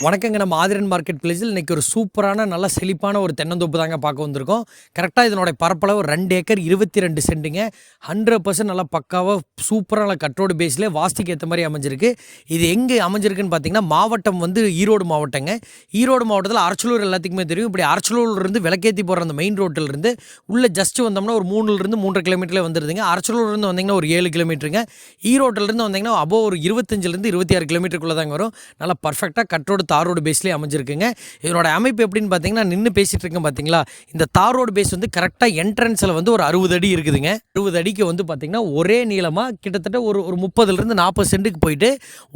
வணக்கங்க. நம்ம ஆதிரன் மார்க்கெட் பிளேஸில் இன்றைக்கி ஒரு சூப்பரான நல்ல செழிப்பான ஒரு தென்னந்தோப்பு தாங்க பார்க்க வந்திருக்கோம். கரெக்டாக இதனோட பரப்பளவு ரெண்டு ஏக்கர் இருபத்தி ரெண்டு சென்ட்டுங்க ஹண்ட்ரட் பர்சன்ட் நல்லா பக்காவாக சூப்பரான கட்டோடு பேஸில் வாஸ்துக்கு ஏற்ற மாதிரி அமைஞ்சிருக்கு. இது எங்கே அமைஞ்சிருக்குன்னு பார்த்தீங்கன்னா மாவட்டம் வந்து ஈரோடு மாவட்டங்க. ஈரோடு மாவட்டத்தில் அரச்சலூர் எல்லாத்துக்குமே தெரியும். இப்படி அரச்சலூர்லேருந்து விளக்கேற்றி போகிற அந்த மெயின் ரோட்டிலிருந்து உள்ளே ஜஸ்ட் வந்தோம்னா ஒரு மூணுலேருந்து மூன்றரை கிலோமீட்டரில் வந்துடுதுங்க அரச்சலூர்லேருந்து வந்தீங்கன்னா ஒரு ஏழு கிலோமீட்டருங்க ஈரோட்டிலேருந்து வந்தீங்கன்னா அபோ ஒரு இருபத்தஞ்சிலேருந்து இருபத்தி ஆறு கிலோமீட்டருக்குள்ளே தாங்க வரும். நல்லா பர்ஃபெக்டாக ரோடு தார் ரோடு பேஸ்லேயே அமைஞ்சிருக்குங்க. இதனோட அமைப்பு எப்படின்னு பார்த்தீங்கன்னா நின்று பேசிகிட்டு இருக்கேன் பார்த்தீங்களா இந்த தார் ரோடு பேஸ் வந்து கரெக்டாக என்ட்ரன்ஸில் வந்து ஒரு அறுபது அடி இருக்குதுங்க. அறுபது அடிக்கு வந்து பார்த்தீங்கன்னா ஒரே நீளமாக கிட்டத்தட்ட ஒரு ஒரு முப்பதுலேருந்து நாற்பது சென்ட்டுக்கு போயிட்டு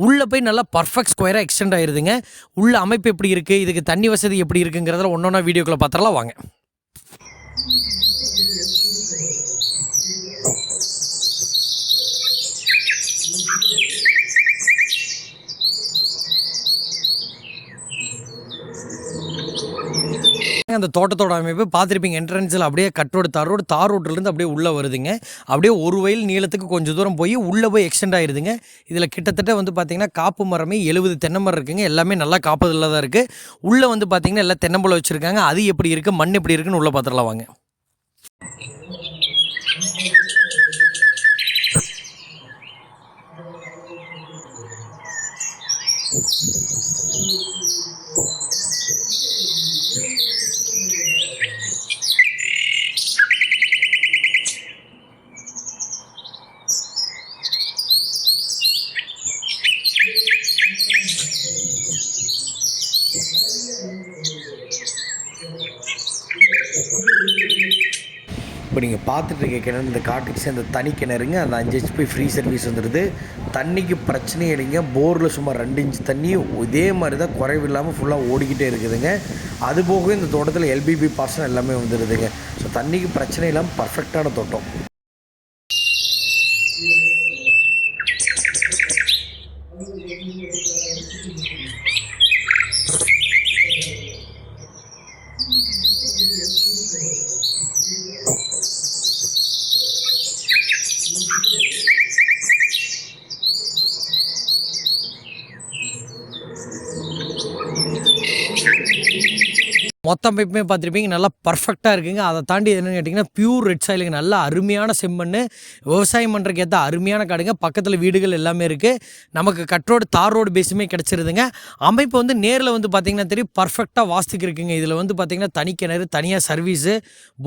உள்ளே போய் நல்லா பர்ஃபெக்ட் ஸ்கொயராக எக்ஸ்டெண்ட் ஆயிருதுங்க. உள்ள அமைப்பு எப்படி இருக்குது இதுக்கு தண்ணி வசதி எப்படி இருக்குங்கிறதுல ஒன்றொன்னா வீடியோக்குள்ளே பார்த்துடலாம் வாங்க. அந்த தோட்டத்தோட அமைப்பு பார்த்துருப்பீங்க. என்ட்ரன்ஸில் அப்படியே கட்டோடு தார் ரோடு தார் ரோட்டிலேருந்து அப்படியே உள்ளே வருதுங்க. அப்படியே ஒரு வயல் நீளத்துக்கு கொஞ்சம் தூரம் போய் உள்ளே போய் எக்ஸ்டெண்ட் ஆயிருதுங்க. இதில் கிட்டத்தட்ட வந்து பார்த்திங்கன்னா காப்பு மரமே எழுபது தென்னை மரம் இருக்குங்க. எல்லாமே நல்லா காப்பதில் தான் இருக்குது உள்ளே வந்து பார்த்திங்கன்னா எல்லாம் தென்னம்பழம் வச்சுருக்காங்க. அது எப்படி இருக்குது மண் எப்படி இருக்குன்னு உள்ளே பார்த்துடலாம் வாங்க. இப்போ நீங்கள் பார்த்துட்டு இருக்க கிணறு இந்த காட்டுக்கு சேர்ந்த தனி கிணறுங்க. அந்த அஞ்சு ஹெச்பி ஃப்ரீ சர்வீஸ் வந்துடுது. தண்ணிக்கு பிரச்சனையே இல்லைங்க. போரில் சுமார் ரெண்டு இன்ச் தண்ணி இதே மாதிரி தான் குறைவு இல்லாமல் ஃபுல்லாக ஓடிக்கிட்டே இருக்குதுங்க. அது போக இந்த தோட்டத்தில் எல்பிபி பாசனம் எல்லாமே வந்துடுதுங்க. ஸோ தண்ணிக்கு பிரச்சனை இல்லாமல் பர்ஃபெக்டான தோட்டம். மொத்த அமைப்புமே பார்த்துருப்பீங்க நல்லா பர்ஃபெக்டாக இருக்குங்க. அதை தாண்டி என்னென்னு கேட்டிங்கன்னா பியூர் ரெட் சாயிலுங்க நல்ல அருமையான செம்மண் விவசாயம் பண்ணுறக்கு ஏற்ற அருமையான காடுங்க. பக்கத்தில் வீடுகள் எல்லாமே இருக்குது நமக்கு கட்ரோடு தார் ரோடு பேஸுமே கிடச்சிருதுங்க. அமைப்பு வந்து நேரில் வந்து பார்த்திங்கன்னா தெரியும். பர்ஃபெக்டாக வாஸ்துக்கு இருக்குங்க. இதில் வந்து பார்த்திங்கன்னா தனி கிணறு தனியாக சர்வீஸு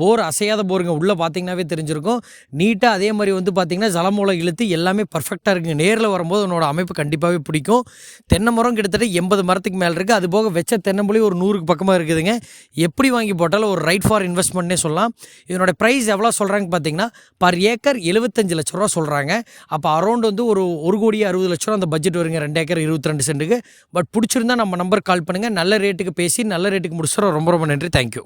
போர் அசையாத போருங்க உள்ளே பார்த்தீங்கன்னாவே தெரிஞ்சிருக்கும். நீட்டாக அதே மாதிரி வந்து பார்த்திங்கன்னா ஜலமூலம் இழுத்து எல்லாமே பர்ஃபெக்டாக இருக்குங்க. நேரில் வரும்போது உன்னோட அமைப்பு கண்டிப்பாகவே பிடிக்கும். தென்னை மரம் கிட்டத்தட்ட எண்பது மரத்துக்கு மேலே இருக்குது அது போக வச்ச தென்னம்புளி ஒரு நூறுக்கு பக்கமாக இருக்குதுங்க. எப்படி வாங்கி போட்டாலும் ஒரு ரைட் ஃபார் இன்வெஸ்ட்மெண்ட்னே சொல்லலாம். இதனோட ப்ரைஸ் எவ்வளோ சொல்கிறாங்க பார்த்தீங்கன்னா பர் ஏக்கர் எழுபத்தஞ்சு லட்ச ரூபா சொல்கிறாங்க அப்போ அரௌண்ட் வந்து ஒரு ஒரு கோடி அறுபது லட்ச ரூபா அந்த பட்ஜெட் வருங்க. ரெண்டு ஏக்கர் இருபத்தி ரெண்டு சென்ட்டுக்கு பட் பிடிச்சிருந்தா நம்ம நம்பர் கால் பண்ணுங்கள் நல்ல ரேட்டுக்கு பேசி நல்ல ரேட்டுக்கு முடிச்சிடறோம். ரொம்ப ரொம்ப நன்றி. தேங்க்யூ